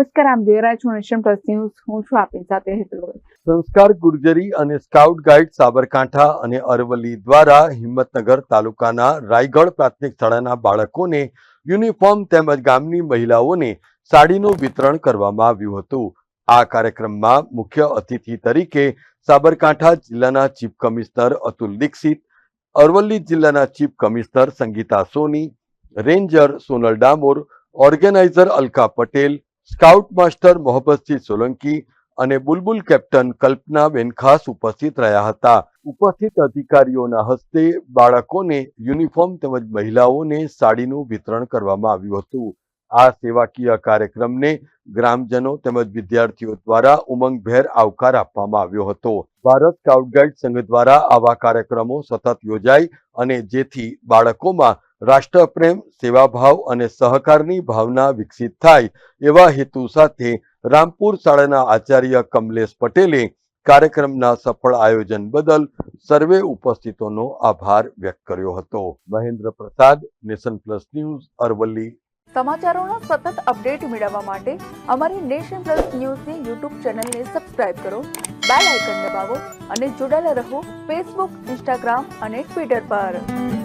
નમસ્કાર, આમ જોઈ રહ્યા છો નેશન હું છું આપની સાથે હેતલ સંસ્કાર ગુર્જરી અને સ્કાઉટ ગાઈડ સાબરકાંઠા અને અરવલ્લી દ્વારા હિંમતનગર તાલુકાના રાયગઢ પ્રાથમિક શાળાના બાળકોને યુનિફોર્મ તેમજ ગામની મહિલાઓને સાડીનું વિતરણ કરવામાં આવ્યું હતું. આ કાર્યક્રમમાં મુખ્ય અતિથિ તરીકે સાબરકાંઠા જિલ્લાના ચીફ કમિશનર અતુલ દીક્ષિત, અરવલ્લી જિલ્લાના chief commissioner Sangita Soni, ranger Sonal Damor, organiser Alka Patel scout master Mohabbatsinh Solanki અને બુલબુલ કેપ્ટન કલ્પનાબેન ખાસ ઉપસ્થિત રહ્યા હતા. ઉપસ્થિત અધિકારીઓના હસ્તે બાળકોને યુનિફોર્મ તેમજ મહિલાઓને સાડીનું વિતરણ કરવામાં આવ્યું હતું. આ સેવાકીય કાર્યક્રમને ગ્રામજનો તેમજ વિદ્યાર્થીઓ દ્વારા ઉમંગભેર આવકાર આપવામાં આવ્યો હતો. ભારત સ્કાઉટ ગાઈડ સંઘ દ્વારા આવા કાર્યક્રમો સતત યોજાય અને જેથી બાળકોમાં રાષ્ટ્રપ્રેમ, સેવાભાવ અને સહકારની ભાવના વિકસિત થાય એવા હેતુ સાથે રામપુર શાળાના આચાર્ય કમલેશ પટેલે કાર્યક્રમના સફળ આયોજન બદલ સર્વે ઉપસ્થિતોનો આભાર વ્યક્ત કર્યો હતો. મહેન્દ્ર પ્રસાદ, નેશન પ્લસ ન્યૂઝ, અરવલ્લી. સમાચારોના સતત અપડેટ મેળવવા માટે અમારી નેશન પ્લસ ન્યૂઝની યુટ્યુબ ચેનલને સબસ્ક્રાઇબ કરો, બેલ આઇકન દબાવો અને જોડાયેલા રહો ફેસબુક, ઇન્સ્ટાગ્રામ અને ટ્વિટર પર.